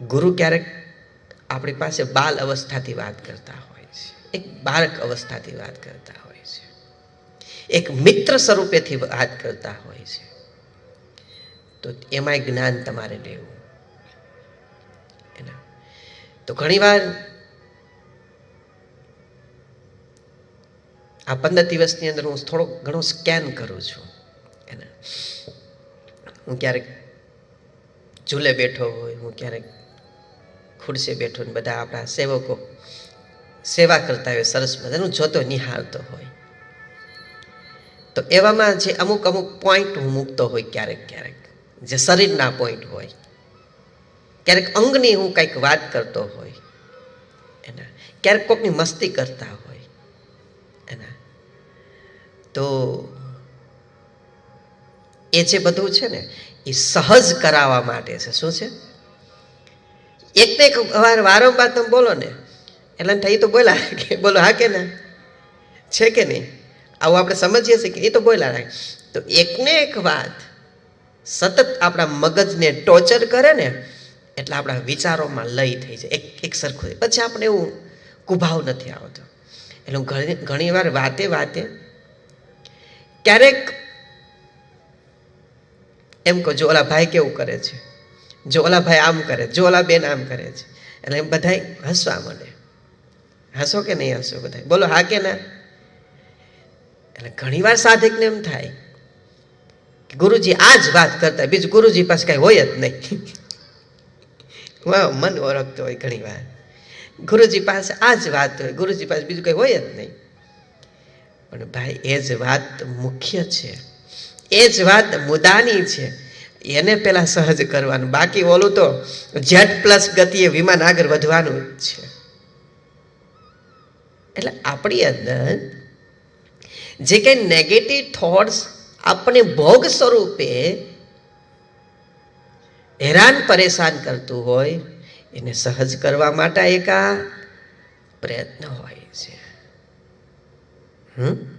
ગુરુ ક્યારેક આપણી પાસે બાલ અવસ્થાથી વાત કરતા હોય છે. એક બાળક અવસ્થાથી વાત કરતા હોય છે. એક મિત્ર સ્વરૂપેથી વાત કરતા હોય છે. તો એમાંય જ્ઞાન તમારે લેવું. એના. તો ઘણીવાર આ પંદર દિવસની અંદર હું થોડો ઘણો સ્કેન કરું છું. એના. હું ક્યારેક ઝૂલે બેઠો હોય, હું ક્યારેક ખુરશે બેઠો ને બધા આપણા સેવકો સેવા કરતા હોય, સરસ મજાનું જોતો નિહાળતો હોય. તો એવામાં જે અમુક અમુક પોઈન્ટ હું મૂકતો હોય ક્યારેક ક્યારેક, જે શરીરના પોઈન્ટ હોય, ક્યારેક અંગની હું કંઈક વાત કરતો હોય, એના, ક્યારેક કોકની મસ્તી કરતા હોય, એના. તો એ જે બધું છે ને, એ સહજ કરાવવા માટે છે. શું છે? એક ને એક વાર વારંવાર તમે બોલો ને, એટલે એ તો બોલા કે બોલો, હા કે ના? છે કે નહીં? આવું આપણે સમજીએ છીએ કે એ તો બોલા રાખે. તો એકને એક વાત સતત આપણા મગજને ટોર્ચર કરે ને, એટલે આપણા વિચારોમાં લય થઈ જાય. એક એક સરખું પછી આપણે એવું કુભાવ નથી આવતો. એટલે હું ઘણી ઘણી વાર વાતે વાતે ક્યારેક એમ કહો જો ઓલા ભાઈ કેવું કરે છે? જો ઓલા ભાઈ આમ કરે, જો ઓલા બેન આમ કરે છે. એટલે બધાય હસવા મને હસો કે નહીં હસો બધા બોલો, હા કે ના? એટલે ઘણીવાર સાધકને એમ થાય ગુરુજી આ જ વાત કરતા, બીજું ગુરુજી પાસે કાંઈ હોય જ નહીં. વાહ, મન ઓળખતો હોય ઘણી વાર ગુરુજી પાસે આ જ વાત હોય, ગુરુજી પાસે બીજું કંઈ હોય જ નહીં. પણ ભાઈ, એ જ વાત મુખ્ય છે. એ જ વાત મુદાની છે. એને પહેલાં સહજ કરવાનું. બાકી ઓલું તો જેટ પ્લસ ગતિએ વિમાન આગળ વધવાનું જ છે. એટલે આપણી અંદર જે કંઈ નેગેટિવ થોટ્સ આપણે ભોગ સ્વરૂપે હેરાન પરેશાન કરતું હોય, એને સહજ કરવા માટે એક આ પ્રયત્ન હોય છે. હમ?